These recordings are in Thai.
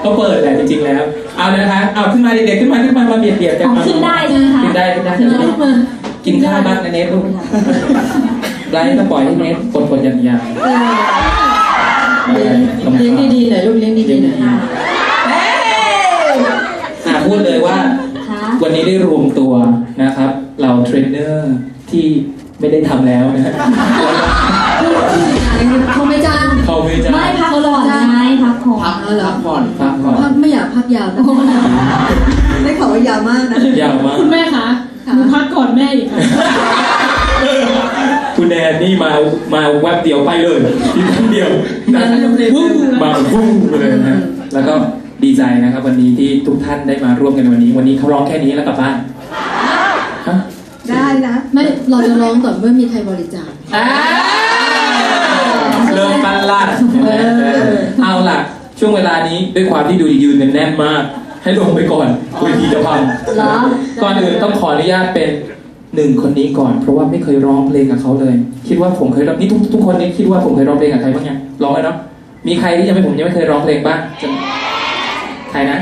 เขาเปิดแหละจริงๆแล้ว เอานะคะเอาขึ้นมาเด็กๆขึ้นมาขึ้นมามาเบียดเบียดกันอ๋อมาขึ้นได้ใช่ไหมคะขึ้นได้ขึ้นได้ขึ้นได้ขึ้นมากินข้าวบ้างนะเนทลูกไลฟ์ก็ปล่อยให้เนทกดๆอย่างเออๆเลี้ยงเลี้ยงดีๆหน่อยลูกเลี้ยงดีๆหน่อยอะพูดเลยว่าค่ะวันนี้ได้รวมตัวนะครับ เราเทรนเนอร์ที่ไม่ได้ทำแล้วนะฮะเขาไม่จ้างเขาไม่จ้าง ไม่พักก่อนไง พักผ่อนพักเออเหรอพักผ่อนพักก่อนพักไม่อยากพักยาวนะได้ข่าวว่ายาวมากนะยาวมากคุณแม่คะหนูพักก่อนแม่อีกค่ะคุณแนนนี่มามาแวบเดียวไปเลยทีแป๊บเดียวนะวุ้งมาวุ้งไปเลยนะแล้วก็ดีใจนะครับ วันนี้ที่ทุกท่านได้มาร่วมกันวันนี้ วันนี้เขาร้องแค่นี้แล้วกลับบ้านฮะได้นะไม่เราจะร้องก่อนเมื่อมีใครบริจาคอ่าเริ่มปันลัดเออเอาล่ะ ช่วงเวลานี้ด้วยความที่ดูยืนกันแน่นมาก ให้ลงไปก่อนเวทีจะพังเหรอ ก่อนอื่นต้องขออนุญาตเป็นหนึ่งคนนี้ก่อน เพราะว่าไม่เคยร้องเพลงกับเขาเลย คิดว่าผมเคยร้องนี่ทุกทุกคนนี่คิดว่าผมเคยร้องเพลงกับใครบ้างยังร้องแล้วเนาะมีใครที่ยังไม่ผมยังไม่เคยร้องเพลงบ้างจะใครนะ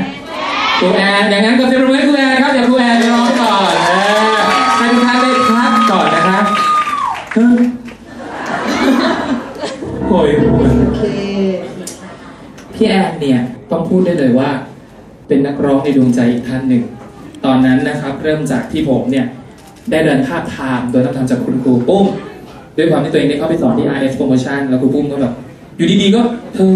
ครูแอนอย่างนั้นก็เสียงปรบมือให้ครูแอนครับเดี๋ยวครูแอนไปร้องก่อนเออให้ทุกท่านได้พักก่อนนะครับเฮ้ยโอ้ยโอเค พี่แอนเนี่ยต้องพูดได้เลยว่า เป็นนักร้องในดวงใจอีกท่านหนึ่ง ตอนนั้นนะครับเริ่มจากที่ผมเนี่ยได้เดินภาพทามโดยต้องทำจากคุณครูปุ้มด้วยความที่ตัวเองได้เข้าไปสอนที่ RS Promotion แล้วครูปุ้มก็แบบอยู่ดีๆก็เธอ